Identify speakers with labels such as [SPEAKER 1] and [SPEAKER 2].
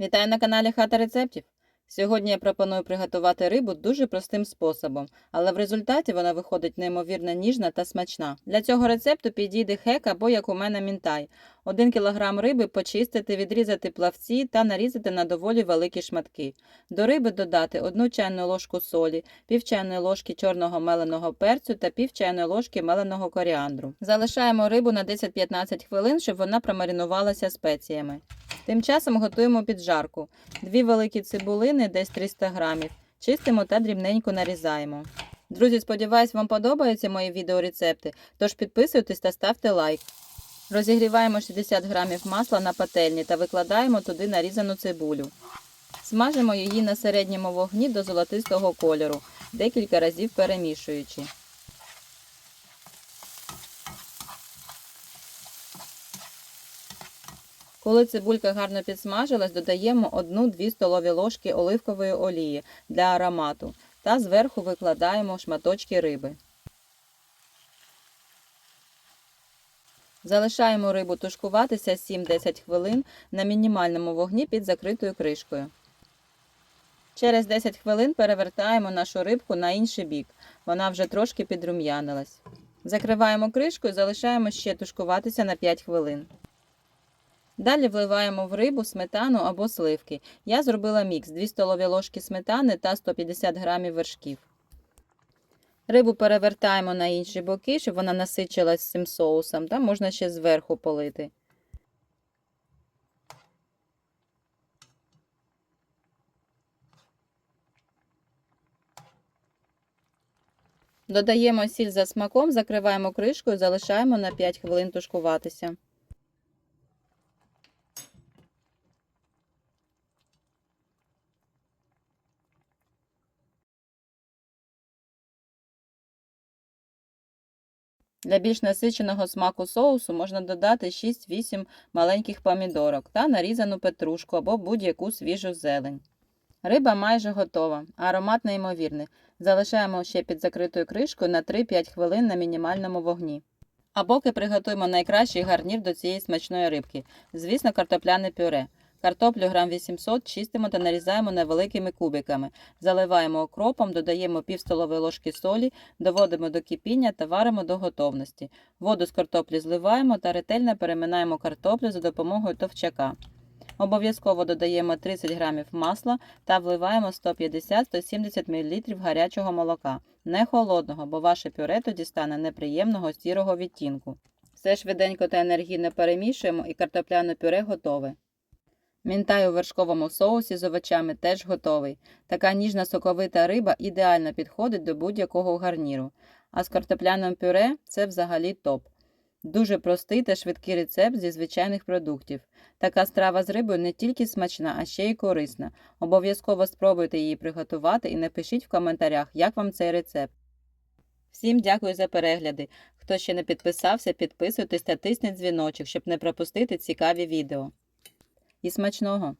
[SPEAKER 1] Вітаю на каналі Хата рецептів. Сьогодні я пропоную приготувати рибу дуже простим способом, але в результаті вона виходить неймовірно ніжна та смачна. Для цього рецепту підійде хек або, як у мене, мінтай. 1 кг риби почистити, відрізати плавці та нарізати на доволі великі шматки. До риби додати 1 чайну ложку солі, пів чайної ложки чорного меленого перцю та пів чайної ложки меленого коріандру. Залишаємо рибу на 10-15 хвилин, щоб вона промаринувалася спеціями. Тим часом готуємо піджарку. Дві великі цибулини, десь 300 грамів. Чистимо та дрібненько нарізаємо. Друзі, сподіваюсь, вам подобаються мої відеорецепти, тож підписуйтесь та ставте лайк. Розігріваємо 60 грамів масла на пательні та викладаємо туди нарізану цибулю. Смажимо її на середньому вогні до золотистого кольору, декілька разів перемішуючи. Коли цибулька гарно підсмажилась, додаємо 1-2 столові ложки оливкової олії для аромату та зверху викладаємо шматочки риби. Залишаємо рибу тушкуватися 7-10 хвилин на мінімальному вогні під закритою кришкою. Через 10 хвилин перевертаємо нашу рибку на інший бік. Вона вже трошки підрум'янилась. Закриваємо кришку і залишаємо ще тушкуватися на 5 хвилин. Далі вливаємо в рибу сметану або сливки. Я зробила мікс 2 столові ложки сметани та 150 грамів вершків. Рибу перевертаємо на інші боки, щоб вона насичилась цим соусом, та можна ще зверху полити. Додаємо сіль за смаком, закриваємо кришкою, залишаємо на 5 хвилин тушкуватися. Для більш насиченого смаку соусу можна додати 6-8 маленьких помідорок та нарізану петрушку або будь-яку свіжу зелень. Риба майже готова, аромат неймовірний. Залишаємо ще під закритою кришкою на 3-5 хвилин на мінімальному вогні. А поки приготуємо найкращий гарнір до цієї смачної рибки. Звісно, картопляне пюре. Картоплю грам 800 чистимо та нарізаємо невеликими кубиками. Заливаємо окропом, додаємо пів столової ложки солі, доводимо до кипіння та варимо до готовності. Воду з картоплі зливаємо та ретельно переминаємо картоплю за допомогою товчака. Обов'язково додаємо 30 грамів масла та вливаємо 150-170 мл гарячого молока. Не холодного, бо ваше пюре тоді стане неприємного сірого відтінку. Все швиденько та енергійно перемішуємо і картопляне пюре готове. Мінтай у вершковому соусі з овочами теж готовий. Така ніжна соковита риба ідеально підходить до будь-якого гарніру. А з картопляним пюре це взагалі топ. Дуже простий та швидкий рецепт зі звичайних продуктів. Така страва з рибою не тільки смачна, а ще й корисна. Обов'язково спробуйте її приготувати і напишіть в коментарях, як вам цей рецепт. Всім дякую за перегляди. Хто ще не підписався, підписуйтесь та тисніть дзвіночок, щоб не пропустити цікаві відео. І смачного!